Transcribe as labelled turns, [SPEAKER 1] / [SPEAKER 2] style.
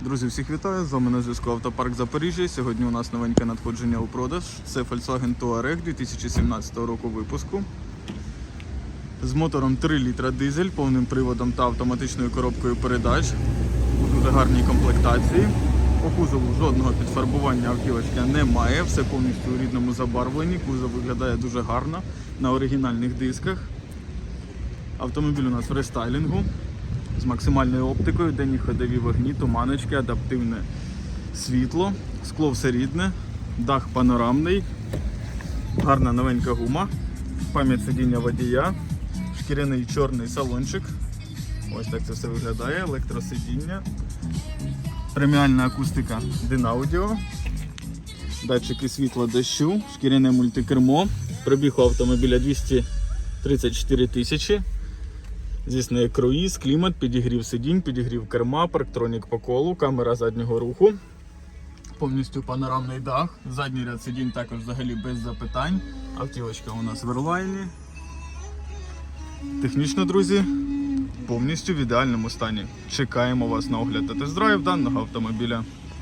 [SPEAKER 1] Друзі, всіх вітаю! З вами на зв'язку Автопарк Запоріжжя. Сьогодні у нас новеньке надходження у продаж. Це Volkswagen Touareg 2017 року випуску. З мотором 3 літра дизель, повним приводом та автоматичною коробкою передач у дуже гарній комплектації. По кузову жодного підфарбування автівочка немає, все повністю у рідному забарвленні. Кузов виглядає дуже гарно на оригінальних дисках. Автомобіль у нас в рестайлінгу з максимальною оптикою, денні ходові вогні, туманочки, адаптивне світло, скло все рідне, дах панорамний, гарна новенька гума, пам'ять сидіння водія, шкіряний чорний салончик. Ось так це все виглядає, електросидіння, преміальна акустика Dynaudeo, датчики світла дощу, шкіряне мультикермо, пробіг у автомобіля 234 тисячі. Звісно, є круїз, клімат, підігрів сидінь, підігрів керма, парктронік по колу, камера заднього руху. Повністю панорамний дах. Задній ряд сидінь також взагалі без запитань. Автівочка у нас в ерлайні. Технічно, друзі, повністю в ідеальному стані. Чекаємо вас на огляд та тест-драйв даного автомобіля.